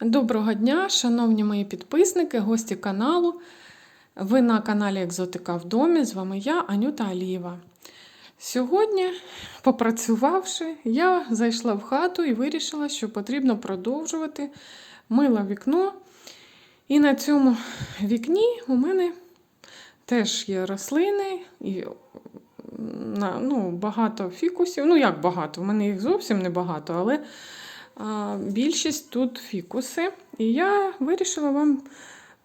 Доброго дня, шановні мої підписники, гості каналу. Ви на каналі Екзотика в домі. З вами я, Анюта Алієва. Сьогодні, попрацювавши, я зайшла в хату і вирішила, що потрібно продовжувати мила вікно. І на цьому вікні у мене теж є рослини і ну, багато фікусів. Ну, як багато, в мене їх зовсім не багато, але більшість тут фікуси. І я вирішила вам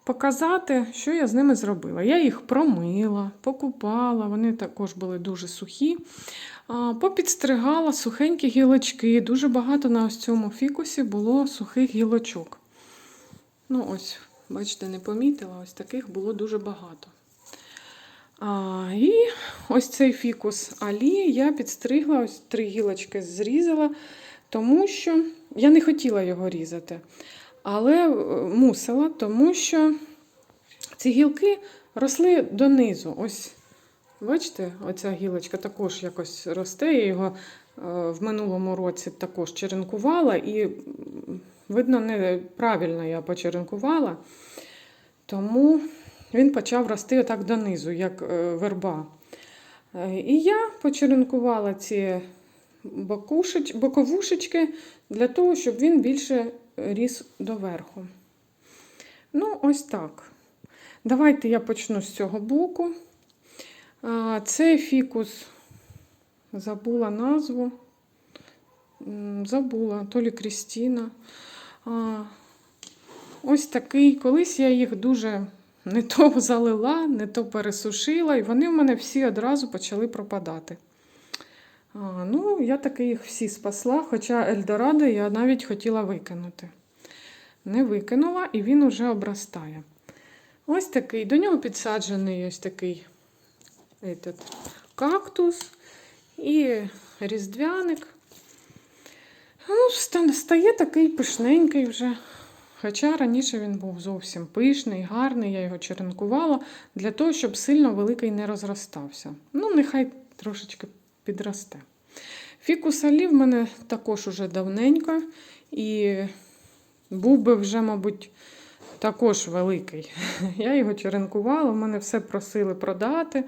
показати, що я з ними зробила. Я їх промила, покупала, вони також були дуже сухі. Попідстригала сухенькі гілочки. Дуже багато на ось цьому фікусі було сухих гілочок. Ну, ось, бачите, не помітила, ось таких було дуже багато. А, і ось цей фікус Алі я підстригла, ось три гілочки зрізала, тому що я не хотіла його різати. Але е, мусила, тому що ці гілки росли донизу. Ось, бачите, оця гілочка також якось росте. Я його е, в минулому році також черенкувала, і, видно, неправильно я почеренкувала. Тому він почав рости отак донизу, як е, верба. І я почеренкувала ці бокушеч, боковушечки для того, щоб він більше ріс доверху. Ну, ось так. Давайте я почну з цього боку. А, Цей фікус забула назву. Забула, то лі Крістіна. Ось такий. Колись я їх дуже не то залила, не то пересушила, і вони в мене всі одразу почали пропадати. А, ну, я таки їх всі спасла, хоча Ельдорадо я навіть хотіла викинути. Не викинула, і він уже обростає. Ось такий. До нього підсаджений ось такий этот, кактус і різдвяник. Ну, стає такий пишненький вже. Хоча раніше він був зовсім пишний, гарний, я його черенкувала для того, щоб сильно великий не розростався. Ну, нехай трошечки підросте. Фікус Алі в мене також уже давненько, і був би вже, мабуть, також великий. Я його черенкувала, в мене все просили продати,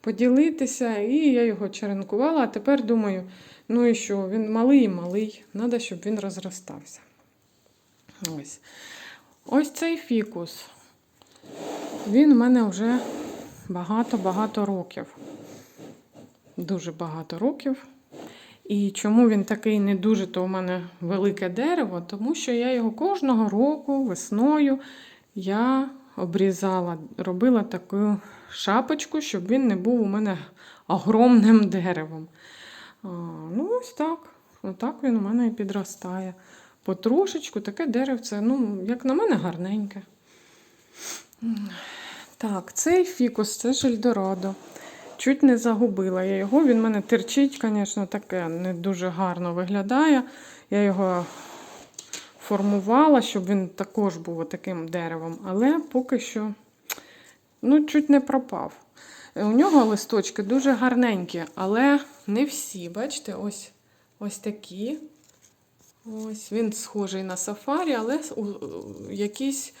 поділитися, і я його черенкувала. А тепер думаю, ну і що, він малий і малий, треба, щоб він розростався. Ось. Ось цей фікус. Він у мене вже багато-багато років. Дуже багато років. І чому він такий не дуже то у мене велике дерево? Тому що я його кожного року весною я обрізала, робила таку шапочку, щоб він не був у мене огромним деревом. А, ну, ось так. Отак він у мене і підростає. Потрошечку таке деревце, ну, як на мене, гарненьке. Так, цей фікус це ж Ельдорадо. Чуть не загубила я його. Він в мене терчить, звісно, таке не дуже гарно виглядає. Я його формувала, щоб він також був таким деревом, але поки що ну, чуть не пропав. У нього листочки дуже гарненькі, але не всі. Бачите, ось, ось такі. Ось він схожий на сафарі, але якісь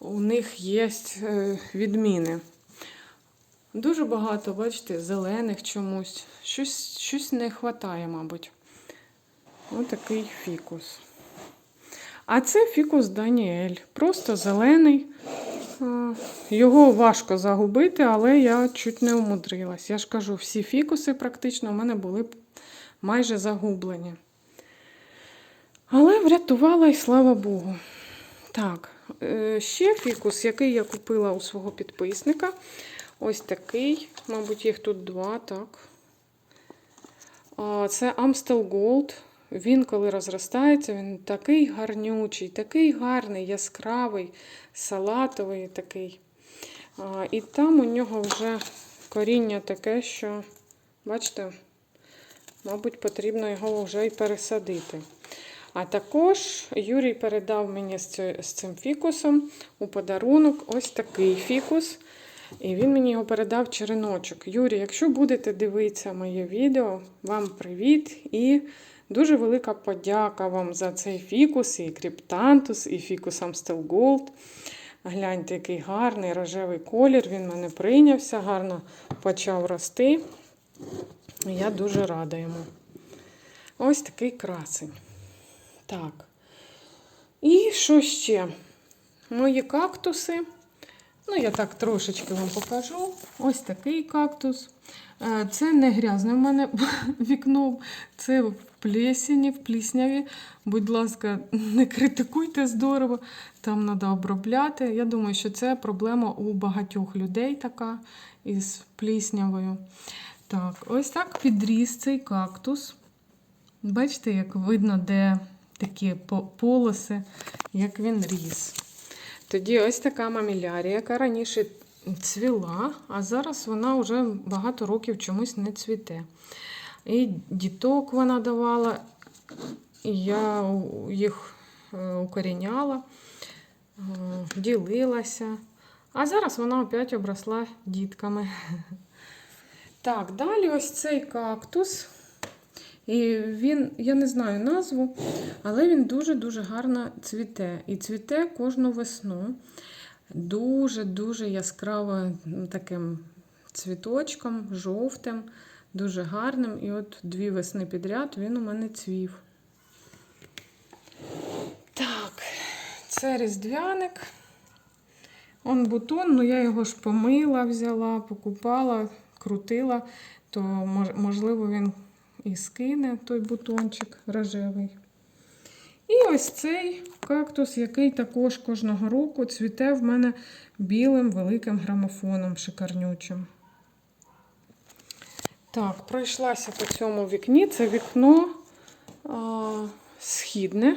у них є е, відміни. Дуже багато, бачите, зелених чомусь. Щось, щось не вистачає, мабуть. Ось такий фікус. А це фікус Даніель. Просто зелений. Його важко загубити, але я чуть не умудрилась. Я ж кажу, всі фікуси практично у мене були майже загублені. Але врятувала і слава Богу. Так, е, ще фікус, який я купила у свого підписника. Ось такий, мабуть, їх тут два, так. Це Amstel Gold. Він, коли розростається, він такий гарнючий, такий гарний, яскравий, салатовий такий. І там у нього вже коріння таке, що, бачите, мабуть, потрібно його вже і пересадити. А також Юрій передав мені з цим фікусом у подарунок ось такий фікус. І він мені його передав череночок. Юрій, якщо будете дивитися моє відео, вам привіт і Дуже велика подяка вам за цей фікус, і криптантус, і фікус Amstel Gold. Гляньте, який гарний рожевий колір. Він мене прийнявся, гарно почав рости. Я дуже рада йому. Ось такий красень. Так. І що ще? Мої кактуси. Ну, я так трошечки вам покажу. Ось такий кактус. Е, Це не грязне в мене вікно, це в плесені, в плісняві. Будь ласка, не критикуйте здорово, там треба обробляти. Я думаю, що це проблема у багатьох людей така із пліснявою. Так, ось так підріс цей кактус. Бачите, як видно, де такі полоси, як він ріс. Тоді ось така мамілярія, яка раніше цвіла, а зараз вона вже багато років чомусь не цвіте. І діток вона давала, і я їх е, укоріняла, е, ділилася. А зараз вона опять обросла дітками. Так, далі ось цей кактус. І він, я не знаю назву, але він дуже-дуже гарно цвіте. І цвіте кожну весну. Дуже-дуже яскраво таким цвіточком, жовтим, дуже гарним. І от дві весни підряд він у мене цвів. Так, це різдвяник. Он бутон, ну я його ж помила, взяла, покупала, крутила, то можливо він і скине той бутончик рожевий. І ось цей кактус, який також кожного року цвіте в мене білим великим грамофоном шикарнючим. Так, пройшлася по цьому вікні. Це вікно а, східне.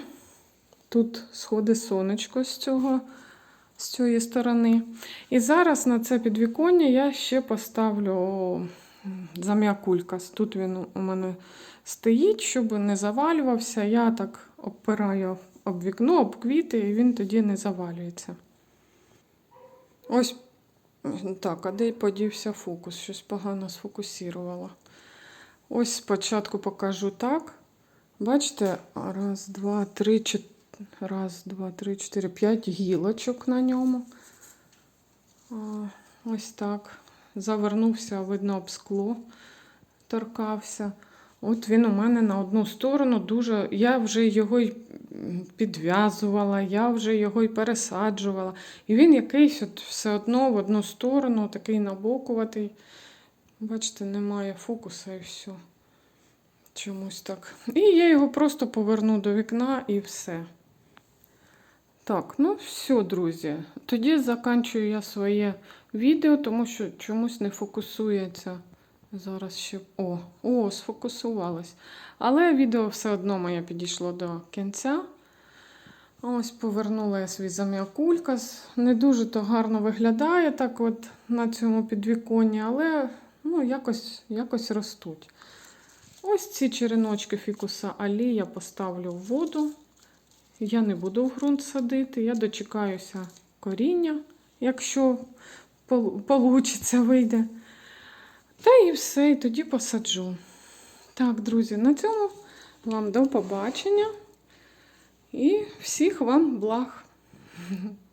Тут сходить сонечко з цього, з цієї сторони. І зараз на це підвіконня я ще поставлю зам'якулькас. Тут він у мене стоїть, щоб не завалювався. Я так обпираю об вікно, об квіти, і він тоді не завалюється. Ось так, а де подівся фокус? Щось погано сфокусувала. Ось спочатку покажу так. Бачите, раз, два, три, чотири. Раз, два, три, чотири, п'ять гілочок на ньому. Ось так. Завернувся, видно, об скло торкався. От він у мене на одну сторону дуже. Я вже його й підв'язувала, я вже його й пересаджувала. І він якийсь от все одно в одну сторону, такий набокуватий. Бачите, немає фокуса і все. Чомусь так. І я його просто поверну до вікна і все. Так, ну все, друзі. Тоді заканчую я своє відео, тому що чомусь не фокусується. Зараз ще. О, о, сфокусувалось. Але відео все одно моє підійшло до кінця. Ось повернула я свій зам'якулькас. Не дуже то гарно виглядає так от на цьому підвіконні, але ну, якось, якось ростуть. Ось ці череночки фікуса Алі я поставлю в воду. Я не буду в ґрунт садити, я дочекаюся коріння, якщо вийде, вийде. Та і все, і тоді посаджу. Так, друзі, на цьому вам до побачення і всіх вам благ.